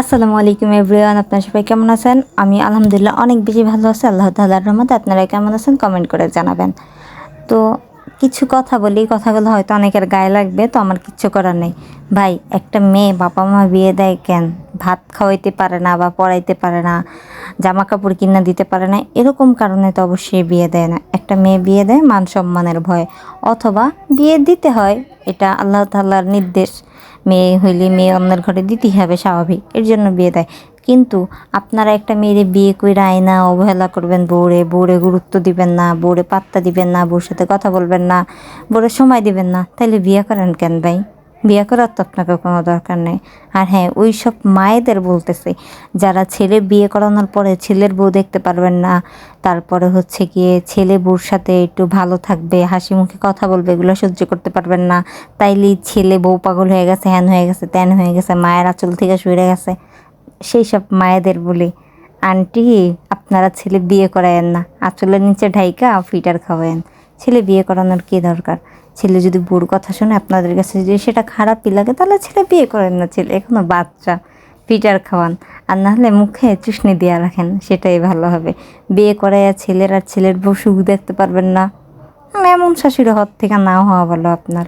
আসসালামু আলাইকুম এভরিওয়ান, আপনারা সবাই কেমন আছেন? আমি আলহামদুলিল্লাহ অনেক বেশি ভালো আছি, আল্লাহ তাল্লাহর রহমতে। আপনারা কেমন আছেন? কমেন্ট করে জানাবেন। তো কিছু কথা বলি, কথাগুলো হয়তো অনেকের গায়ে লাগবে, তো আমার কিচ্ছু করার নেই। ভাই, একটা মেয়ে বাবা মা বিয়ে দেয় কেন? ভাত খাওয়াইতে পারে না বা পড়াইতে পারে না জামা কাপড় কিনা দিতে পারে না, এরকম কারণে তো অবশ্যই বিয়ে দেয় না। একটা মেয়ে বিয়ে দেয় মান সম্মানের ভয়, অথবা বিয়ে দিতে হয়, এটা আল্লাহ তাল্লাহর নির্দেশ। মেয়ে হইলে মেয়ে অন্যের ঘরে দিতেই হবে, স্বাভাবিক। এর জন্য বিয়ে দেয়। কিন্তু আপনারা একটা মেয়েরে বিয়ে করে আয়না অবহেলা করবেন, বউরে বউরে গুরুত্ব দিবেন না, বউরে পাত্তা দিবেন না, বউর সাথে কথা বলবেন না বোরে সময় দিবেন না তাহলে বিয়ে করেন কেন ভাই? বিয়ে করার তো আপনাকে কোনো দরকার নেই। আর হ্যাঁ ওই সব মায়েদের বলতেছে, যারা ছেলে বিয়ে করানোর পরে ছেলের বউ দেখতে পারবেন না, তারপরে হচ্ছে গিয়ে ছেলে বউর সাথে একটু ভালো থাকবে, হাসি মুখে কথা বলবে, এগুলো সহ্য করতে পারবেন না। তাইলে ছেলে বউ পাগল হয়ে গেছে, হ্যান হয়ে গেছে, ত্যান হয়ে গেছে, মায়ের আঁচল থেকে সরে গেছে। সেই সব মায়েদের বলি, আন্টি, আপনারা ছেলে বিয়ে করায়েন না, আঁচলের নিচে ঢাইকা, ফিটার খাওয়ায়েন। ছেলে বিয়ে করানোর কী দরকার? ছেলে যদি বুড় কথা শুনে আপনাদের কাছে যদি সেটা খারাপই লাগে, তাহলে ছেলে বিয়ে করেন না ছেলে, এখনও বাচ্চা পিটার খাওয়ান। আর নাহলে মুখে চুষনি দিয়ে রাখেন, সেটাই ভালো হবে। বিয়ে করাইয়া ছেলের আর ছেলের বউ সুখ দেখতে পারবেন না। এমন শাশুড়ি হওয়ার থেকে না হওয়া ভালো আপনার।